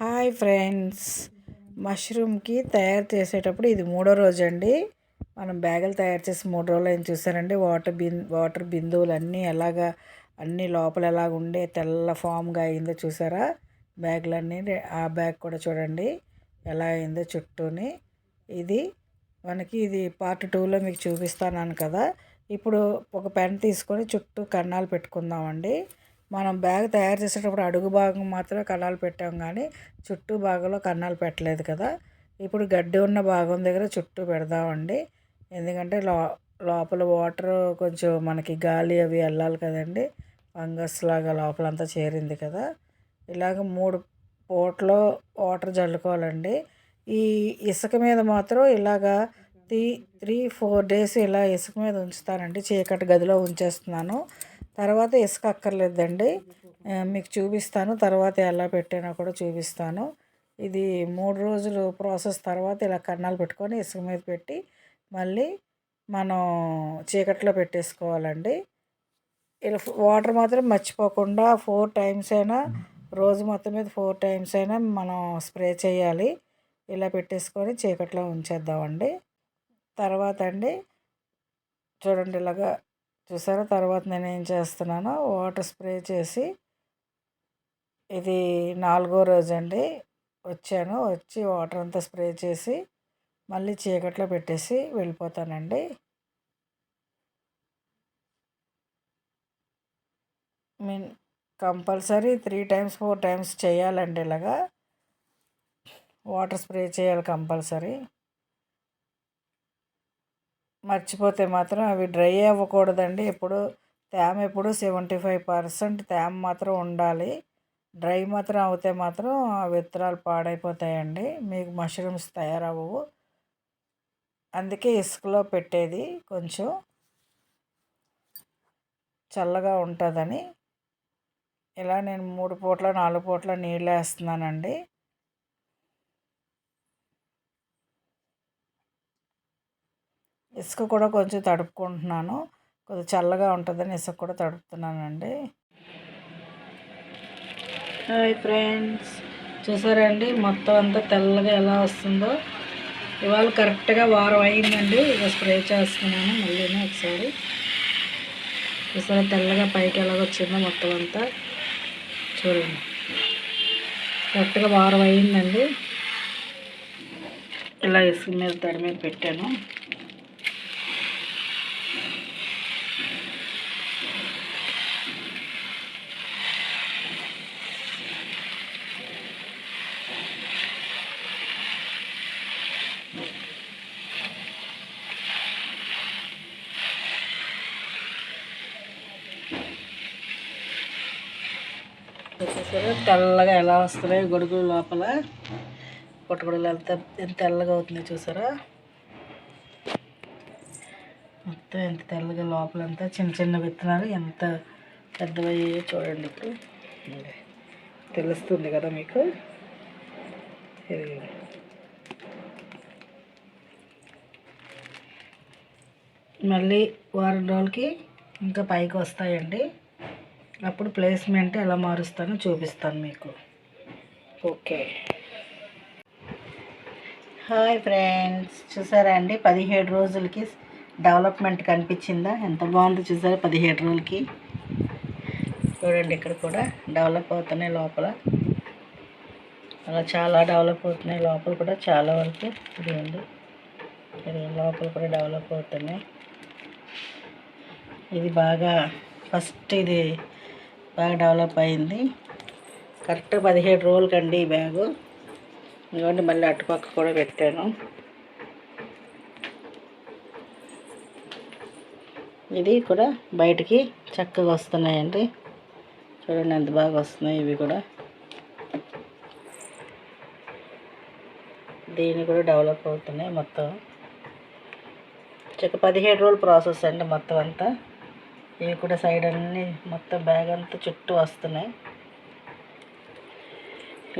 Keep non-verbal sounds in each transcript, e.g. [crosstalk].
Hi friends. మష్రూమ్కి తయారు చేసేటప్పుడు ఇది మూడో రోజు అండి మనం బ్యాగులు తయారు చేసి మూడు రోజులు ఏం చూసారండి. వాటర్ బిన్ వాటర్ బిందువులు అన్నీ ఎలాగా అన్నీ లోపల ఎలాగ ఉండే తెల్ల ఫామ్గా అయిందో చూసారా? బ్యాగులన్నీ ఆ బ్యాగ్ కూడా చూడండి. ఎలా అయిందో చుట్టూని. ఇది మనకి ఇది పార్ట్ టూలో మీకు చూపిస్తాను కదా. ఇప్పుడు ఒక పెన్ తీసుకొని చుట్టూ కన్నాలు పెట్టుకుందామండి. మనం బ్యాగ్ తయారు చేసేటప్పుడు అడుగు భాగం మాత్రమే కన్నాలు పెట్టాం కానీ చుట్టూ భాగంలో కన్నాలు పెట్టలేదు కదా. ఇప్పుడు గడ్డి ఉన్న భాగం దగ్గర చుట్టూ పెడదామండి. ఎందుకంటే లో లోపల వాటర్ కొంచెం మనకి గాలి అవి వెళ్ళాలి కదండి. ఫంగస్ లాగా లోపలంతా చేరింది కదా. ఇలాగ మూడు పూటలో వాటర్ చల్లుకోవాలండి. ఈ ఇసుక మీద మాత్రం ఇలాగా త్రీ త్రీ ఫోర్ డేస్ ఇలా ఇసుక మీద ఉంచుతానండి. చీకటి గదిలో ఉంచేస్తున్నాను. తర్వాత ఇసుక అక్కర్లేదండి మీకు చూపిస్తాను. తర్వాత ఎలా పెట్టానో కూడా చూపిస్తాను. ఇది మూడు రోజులు ప్రాసెస్ తర్వాత ఇలా కన్నాలు పెట్టుకొని ఇసుక మీద పెట్టి మళ్ళీ మనం చీకట్లో పెట్టేసుకోవాలండి. ఇలా వాటర్ మాత్రం మర్చిపోకుండా ఫోర్ టైమ్స్ అయినా రోజు మొత్తం మీద ఫోర్ టైమ్స్ అయినా మనం స్ప్రే చేయాలి. ఇలా పెట్టేసుకొని చీకట్లో ఉంచేద్దామండి. తర్వాత అండి చూడండి ఇలాగా చూసారా? తర్వాత నేను ఏం చేస్తున్నానో వాటర్ స్ప్రే చేసి ఇది నాలుగో రోజు అండి వచ్చాను. వచ్చి వాటర్ అంతా స్ప్రే చేసి మళ్ళీ చీకట్లో పెట్టేసి వెళ్ళిపోతానండి. Mean compulsory three times four times చేయాలండి ఇలాగా. వాటర్ స్ప్రే చేయాలి కంపల్సరీ. మర్చిపోతే మాత్రం అవి డ్రై అవ్వకూడదండి. ఎప్పుడు తేమ ఎప్పుడు సెవెంటీ ఫైవ్ పర్సెంట్ తేమ మాత్రం ఉండాలి. డ్రై మాత్రం అవుతే మాత్రం ఆ విత్తనాలు పాడైపోతాయండి. మీకు మష్రూమ్స్ తయారవ్వవు. అందుకే ఇసుకలో పెట్టేది కొంచెం చల్లగా ఉంటుందని. ఇలా నేను మూడు పూట్ల నాలుగు పూట్ల నీళ్ళు వేస్తున్నానండి. ఇసుక కూడా కొంచెం తడుపుకుంటున్నాను. కొద్దిగా చల్లగా ఉంటుందని ఇసుక కూడా తడుపుతున్నానండి. హాయ్ ఫ్రెండ్స్ చూసారండి? మొత్తం అంతా తెల్లగా ఎలా వస్తుందో. ఇవాళ కరెక్ట్గా వారం అయిందండి. ఇక స్ప్రే చేస్తున్నాను. మళ్ళీ ఒకసారి. చూసారా? తెల్లగా పైకి ఎలాగొచ్చిందో మొత్తం అంతా. చూడండి. కరెక్ట్గా వారం అయిందండి. ఇలా ఇసుక మీద తడి మీద పెట్టాను. చూసారు? తెల్లగా ఎలా వస్తున్నాయి గొడుగులు లోపల. పుట్టగొడుగులు ఎంత ఎంత తెల్లగా అవుతున్నాయి చూసారా? మొత్తం ఎంత తెల్లగా లోపలంతా చిన్న చిన్న విత్తనాలు ఎంత పెద్దవయ్యాయో చూడండి ఇప్పుడు. తెలుస్తుంది కదా మీకు. మళ్ళీ వారం రోజులకి ఇంకా పైకి వస్తాయండి. అప్పుడు ప్లేస్మెంట్ ఎలా మారుస్తానో చూపిస్తాను మీకు. ఓకే. హాయ్ ఫ్రెండ్స్ చూసారా అండి? పదిహేడు రోజులకి డెవలప్మెంట్ కనిపించిందా? ఎంత బాగుందో చూసారా పదిహేడు రోజులకి? చూడండి ఇక్కడ కూడా డెవలప్ అవుతున్నాయి లోపల. అలా చాలా డెవలప్ అవుతున్నాయి. లోపల కూడా చాలా వరకు ఇదిగోండి ఇది లోపల కూడా డెవలప్ అవుతున్నాయి. ఇది బాగా ఫస్ట్ ఇది బాగా డెవలప్ అయింది. కరెక్ట్ పదిహేడు రోజులకండి ఈ బ్యాగు. ఇదిగోండి మళ్ళీ అటుపక్క కూడా పెట్టాను. ఇది కూడా బయటికి చక్కగా వస్తున్నాయండి. చూడండి ఎంత బాగా వస్తున్నాయి ఇవి కూడా. దీన్ని కూడా డెవలప్ అవుతున్నాయి మొత్తం. చక్క పదిహేడు రోజులు ప్రాసెస్ అండి మొత్తం అంతా. ఇవి కూడా సైడ్ అన్నీ మొత్తం బ్యాగ్ అంతా చుట్టూ వస్తున్నాయి.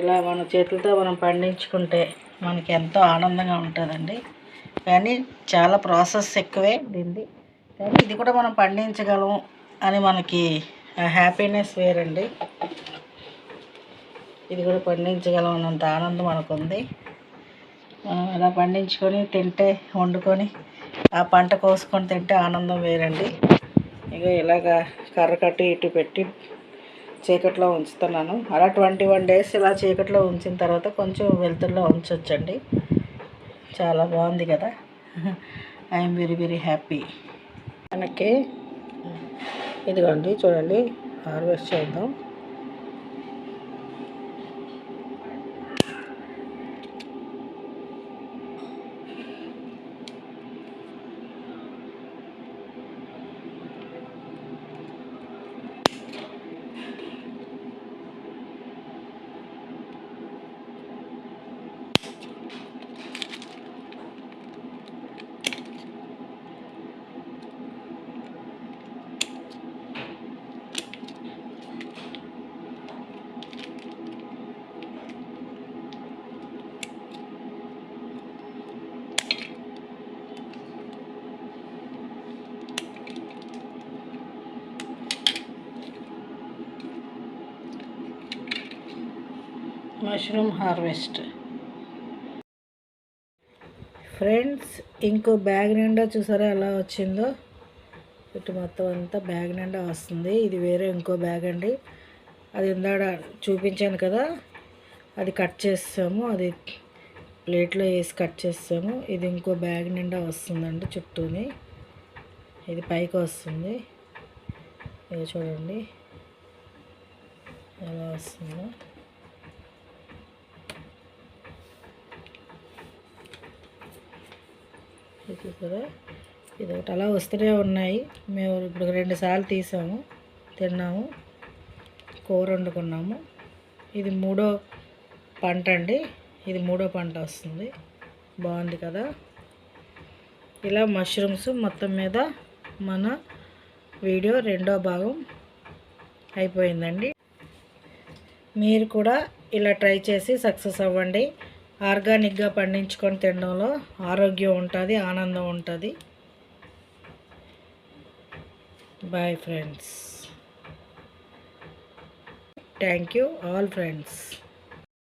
ఇలా మన చేతులతో మనం పండించుకుంటే మనకి ఎంతో ఆనందంగా ఉంటుందండి. కానీ చాలా ప్రాసెస్ ఎక్కువే దీన్ని కానీ ఇది కూడా మనం పండించగలం అని మనకి హ్యాపీనెస్ వేరండి. ఇది కూడా పండించగలం అన్నంత ఆనందం మనకుంది. మనం ఇలా పండించుకొని తింటే వండుకొని ఆ పంట కోసుకొని తింటే ఆనందం వేరండి. ఇక ఇలాగా కర్ర కట్టి ఇటు పెట్టి చీకట్లో ఉంచుతున్నాను. అలా ట్వంటీ వన్ డేస్ ఇలా చీకట్లో ఉంచిన తర్వాత కొంచెం వెలుతురులో ఉంచొచ్చండి. చాలా బాగుంది కదా. [laughs] I'm very very happy. మనకి ఇదిగోండి చూడండి హార్వెస్ట్ చేద్దాం. Mushroom harvest. ఫ్రెండ్స్ ఇంకో బ్యాగ్ నిండా చూసారా ఎలా వచ్చిందో? ఇటు మొత్తం అంతా బ్యాగ్ నిండా వస్తుంది. ఇది వేరే ఇంకో బ్యాగ్ అండి. అది ఇందాడ చూపించాను కదా. అది కట్ చేస్తాము. అది ప్లేట్లో వేసి కట్ చేస్తాము. ఇది ఇంకో బ్యాగ్ నిండా వస్తుందండి చుట్టూని. ఇది పైకి వస్తుంది. ఇది చూడండి. ఎలా వస్తుందో. ఇది ఇది ఒకటి అలా వస్తూనే ఉన్నాయి. మేము ఇప్పుడు రెండు సార్లు తీసాము. తిన్నాము. కూర వండుకున్నాము. ఇది మూడో పంట అండి. ఇది మూడో పంట వస్తుంది. బాగుంది కదా? ఇలా మష్రూమ్స్ మొత్తం మీద మన వీడియో రెండో భాగం అయిపోయిందండి. మీరు కూడా ఇలా ట్రై చేసి సక్సెస్ అవ్వండి. ఆర్గానిక్గా పండించుకొని తినడంలో ఆరోగ్యం ఉంటుంది ఆనందం ఉంటుంది. Bye friends thank you all friends